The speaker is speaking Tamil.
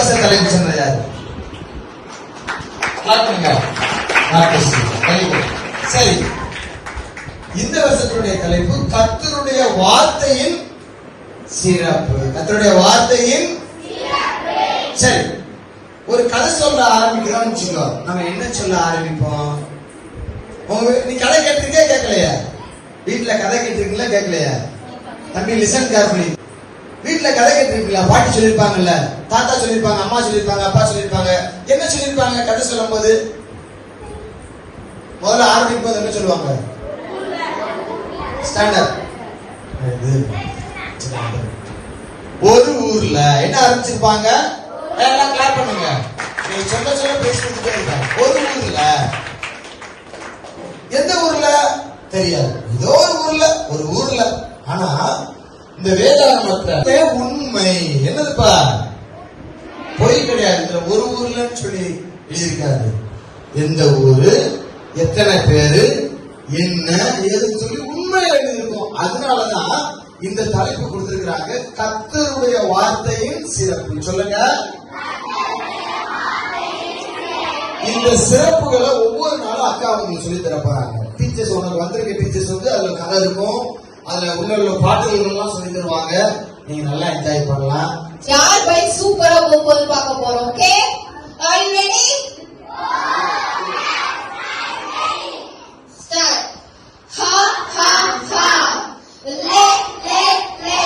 சொன்னது யாரு சென்ற பண்ணுங்க. சரி இந்த வருஷத்துடைய தலைப்பு கத்தருடைய வார்த்தையின் சிறப்பு கத்தருடைய வார்த்தையின் சரி ஒரு கதை சொல்ல ஆரம்பிக்கிறோம்னு வச்சுக்கோ நம்ம என்ன சொல்ல ஆரம்பிப்போம் உங்க நீ கதை கேட்டிருக்கே கேட்கலையா வீட்டுல கதை கேட்டிருக்கீங்களா கேட்கலையா தம்பி லிசன் கேர்ஃபுல்லி வீட்டுல கதை கேட்டிருக்கீங்களா பாட்டி சொல்லியிருப்பாங்கல்ல தாத்தா சொல்லியிருப்பாங்க அம்மா சொல்லியிருப்பாங்க அப்பா சொல்லியிருப்பாங்க என்ன சொல்லியிருப்பாங்க கதை சொல்லும்போது முதல்ல ஆரம்பிக்கும் போது என்ன சொல்லுவாங்க? ஸ்டாண்டர்ட் ஒரு ஊர்ல என்ன ஆரம்பிச்சிருப்பாங்க? எல்லாம் கிளாப் பண்ணுங்க. நீ சொல்ல சொல்ல பேசிட்டு இருக்க ஒரு ஊர்ல. எந்த ஊர்ல? தெரியாது. ஏதோ ஒரு ஊர்ல. ஒரு ஊர்ல. ஆனா இந்த வேதாகமத்துல உண்மை. என்னதுப்பா? பொய் கிடையாது. இந்த ஒரு ஊர்லன்னு சொல்லி எழுதியிருக்காரு. எந்த ஊரு? எத்தனை பேரு? என்ன? ஏதுன்னு சொல்லி உண்மையில எழுதியிருக்கோம். அதனாலதான் இந்த தலைப்பு கொடுத்திருக்கிறாங்க கத்தருடைய வார்த்தையின் சிறப்பு. சொல்லுங்க. இந்த சிறப்புகளை ஒவ்வொரு நாளும் அக்கா அவங்களுக்கு சொல்லி தர போறாங்க. டீச்சர்ஸ் உனக்கு வந்திருக்க. டீச்சர்ஸ் வந்து அதுல கதை இருக்கும். அதுல உள்ள உள்ள பாட்டுகள் சொல்லி தருவாங்க. நீங்க நல்லா என்ஜாய் பண்ணலாம். யார் பை சூப்பரா போகுது பார்க்க போறோம்? Okay are you ready start ஹா ஹா ஹா லே லே